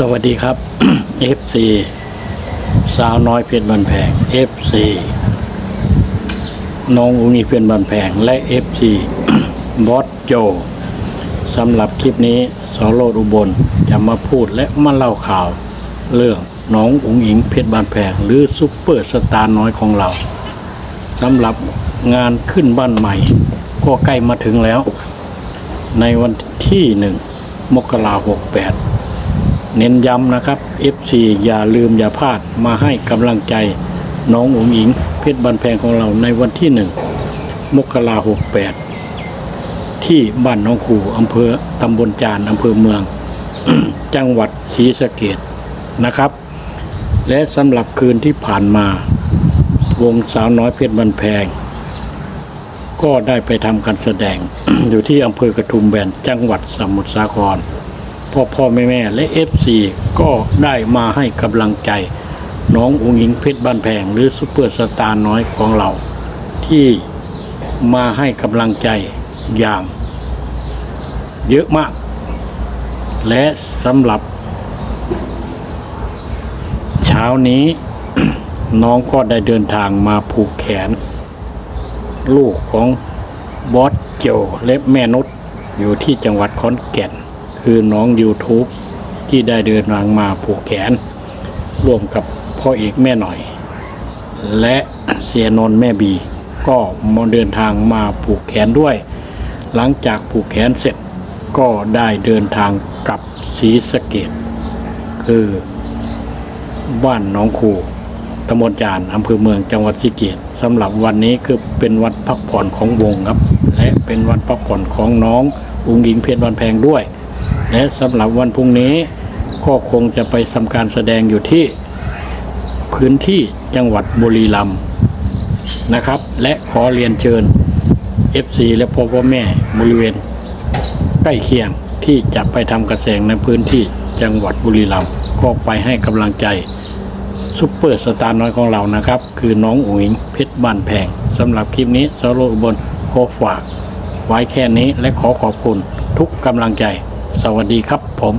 สวัสดีครับ FC สาวน้อยเพชรบันแพง FC น้องอุงอิงเพชรบันแพง และ FC บอสโจสำหรับคลิปนี้สอโรดอุบลจะมาพูดและมาเล่าข่าวเรื่องน้องอุ๋งอิงเพชรบานแพง หรือซุปเปอร์สตาร์น้อยของเราสำหรับงานขึ้นบ้านใหม่ ก็ใกล้มาถึงแล้ว ในวันที่หนึ่งมกราหกแปด เน้นย้ำนะครับ FC อย่าลืมอย่าพลาดมาให้กำลังใจน้องอุ๋งอิง เพชรบันแพงของเราในวันที่หนึ่งมกราหกแปดที่บ้านน้องขู่อำเภอตำบลจานอำเภอเมือง จังหวัดศรีสะเกดนะครับ และสำหรับคืนที่ผ่านมา วงสาวน้อยเพชรบันแพง ก็ได้ไปทำการแสดงอยู่ที่อำเภอกระทุมแบนจังหวัดสมุทรสาคร พ่อพ่อแม่แม่และเอฟซีก็ได้มาให้กำลังใจ น้องอุงอิงเพชรบ้านแพงหรือซุปเปอร์สตาร์น้อยของเรา ที่มาให้กำลังใจอย่าง เยอะมาก และสำหรับ เช้านี้น้องก็ได้เดินทางมาผูกแขน ลูกของบอสโจและแม่นุชอยู่ที่จังหวัดขอนแก่น คือน้อง YouTube ที่ได้เดินทางมาผูกแขน ร่วมกับพ่อเอกแม่หน่อย และเสียนนแม่บี ก็มาเดินทางมาผูกแขนด้วย หลังจากผูกแขนเสร็จก็ได้เดินทางกลับศรีสะเกดคือบ้านน้องคูตำบลจานอำเภอเมืองจังหวัดศรีเกตสำหรับวันนี้คือเป็นวันพักผ่อนของวงครับ และเป็นวันพักผ่อนของน้องอุงอิงเพชรวันแพงด้วย และสำหรับวันพรุ่งนี้ก็คงจะไปทำการแสดงอยู่ที่พื้นที่จังหวัดบุรีรัมย์นะครับ และขอเรียนเชิญ FC และพ่อพ่อแม่บริเวณ ใกล้เคียงที่จะไปทำกระแสงในพื้นที่จังหวัดบุรีรัมย์ก็ไปให้กำลังใจซุปเปอร์สตาร์น้อยของเรานะครับ คือน้องอุ๋งเพชรบ้านแพงสำหรับคลิปนี้สโรอุบลขอฝาก ไว้แค่นี้และขอขอบคุณทุกกำลังใจ สวัสดีครับผม